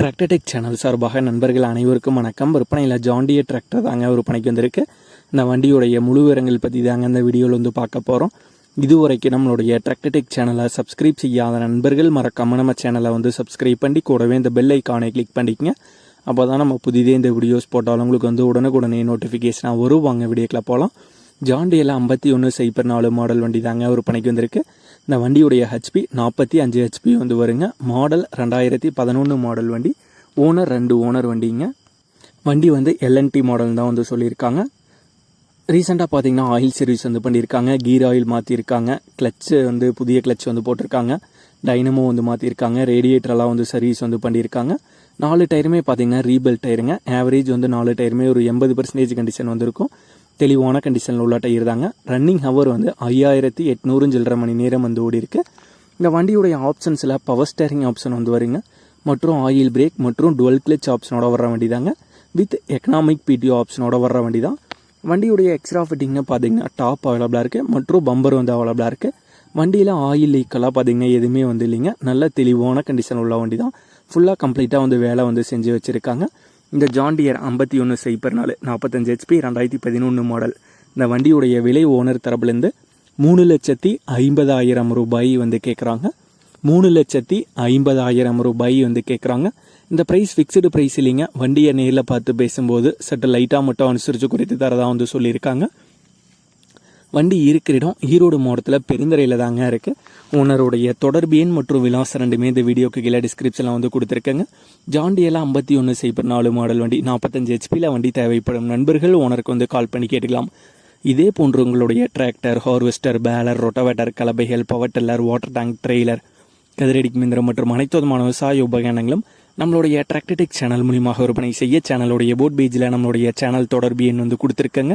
Tractor Tech channel சார்பாக நண்பர்கள் அனைவருக்கும் வணக்கம். விற்பனையில் ஜாண்டிய டிராக்டர் தாங்க விற்பனைக்கு வந்திருக்கு. இந்த வண்டியுடைய முழு விவரங்கள் பற்றி தாங்க இந்த வீடியோவில் வந்து பார்க்க போகிறோம் இதுவரைக்கும் நம்மளுடைய டிராக்டர்டெக் சேனலை சப்ஸ்கிரைப் செய்யாத நண்பர்கள் மறக்காமல் நம்ம சேனலை வந்து சப்ஸ்கிரைப் பண்ணி கூடவே இந்த பெல் ஐக்கானை கிளிக் பண்ணிக்கங்க. அப்போ தான் நம்ம புதிதே இந்த வீடியோஸ் போட்டாலும் உங்களுக்கு வந்து உடனுக்குடனே நோட்டிஃபிகேஷனாக வரும். வாங்க வீடியோக்கில் போகலாம் ஜாண்டியில் ஐம்பத்தி ஒன்று சைப்பர் நாலு மாடல் வண்டி தாங்க விற்பனைக்கு வந்திருக்கு. இந்த வண்டியுடைய ஹெச்பி நாற்பத்தி அஞ்சு ஹெச்பி வந்து வருங்க. மாடல் ரெண்டாயிரத்தி பதினொன்று மாடல் வண்டி. ஓனர் ரெண்டு ஓனர் வண்டிங்க. வண்டி வந்து எல்என்டி மாடல் தான் வந்து சொல்லியிருக்காங்க. ரீசெண்டாக பார்த்தீங்கன்னா ஆயில் சர்வீஸ் வந்து பண்ணியிருக்காங்க. கீர் ஆயில் மாற்றிருக்காங்க கிளச்சு வந்து புதிய கிளச் வந்து போட்டிருக்காங்க. டைனமோ வந்து மாற்றிருக்காங்க ரேடியேட்டரெல்லாம் வந்து சர்வீஸ் வந்து பண்ணியிருக்காங்க. நாலு டயருமே பார்த்தீங்கன்னா ரீபெல் டயருங்க ஆவரேஜ் வந்து நாலு டயருமே ஒரு எண்பது பர்சன்டேஜ் கண்டிஷன் வந்திருக்கும். தெளிவான கண்டிஷனில் உள்ள டயர் தாங்க ரன்னிங் ஹவர் வந்து ஐயாயிரத்தி எட்நூறு சில்லரை மணி நேரம் வந்து ஓடி இருக்கு. இந்த வண்டியுடைய ஆப்ஷன்ஸில் பவர் ஸ்டேரிங் ஆப்ஷன் வந்து வருங்க. மற்றும் ஆயில் பிரேக் மற்றும் டுவெல் கிளச் ஆப்ஷனோட வர்ற வண்டி தாங்க வித் எக்கனாமிக் பிடிஓ ஆப்ஷனோட வர்ற வண்டி தான் வண்டியுடைய எக்ஸ்ட்ரா ஃபிட்டிங்னு பார்த்தீங்கன்னா டாப் அவைலபிளாக இருக்குது மற்றும் பம்பர் வந்து அவைலபிளாக இருக்குது வண்டியில் ஆயில் லீக்கெல்லாம் பார்த்தீங்கன்னா எதுவுமே வந்து இல்லைங்க. நல்ல தெளிவான கண்டிஷன் உள்ள வண்டி தான் ஃபுல்லாக கம்ப்ளீட்டாக வந்து வேலை வந்து செஞ்சு வச்சுருக்காங்க. இந்த ஜாண்டியர் ஐம்பத்தி ஒன்று சைப்பர் நாலு நாற்பத்தஞ்சு ஹெச்பி ரெண்டாயிரத்தி பதினொன்று மாடல். இந்த வண்டியுடைய விலை ஓனர் தரப்புலேருந்து மூணு லட்சத்தி ஐம்பதாயிரம் ரூபாய் வந்து கேட்குறாங்க மூணு லட்சத்தி ஐம்பதாயிரம் ரூபாய் வந்து கேட்குறாங்க இந்த ப்ரைஸ் ஃபிக்ஸ்டு ப்ரைஸ் இல்லைங்க. வண்டியை நேரில் பார்த்து பேசும்போது சற்று லைட்டாக மட்டும் அனுசரித்து குறைத்து தரதாக வந்து சொல்லியிருக்காங்க. வண்டி இருக்கிற இடம் ஈரோடு மாவட்டத்தில் பெருந்தரையில் தாங்க இருக்குது ஓனருடைய தொடர்பு எண் மற்றும் விலாசம் ரெண்டுமே இந்த வீடியோக்கு கீழே டிஸ்கிரிப்ஷனில் வந்து கொடுத்துருக்கேங்க. ஜாண்டியெல்லாம் ஐம்பத்தி ஒன்று சைபர் நாலு மாடல் வண்டி நாற்பத்தஞ்சு ஹெச்பியில் வண்டி தேவைப்படும். நண்பர்கள் ஓனருக்கு வந்து கால் பண்ணி கேட்டுக்கலாம். இதே போன்று உங்களுடைய tractor harvester baler rotavator கலபைகள் power tiller water tank trailer கதிரடி மிந்திரம் மற்றும் அனைத்து விதமான விவசாய உபகரணங்களும் நம்மளுடைய டிராக்டடிக் சேனல் மூலியமாக விற்பனை செய்ய சேனலுடைய போட் பேஜில் நம்மளுடைய சேனல் தொடர்பு எண் வந்து கொடுத்துருக்கங்க.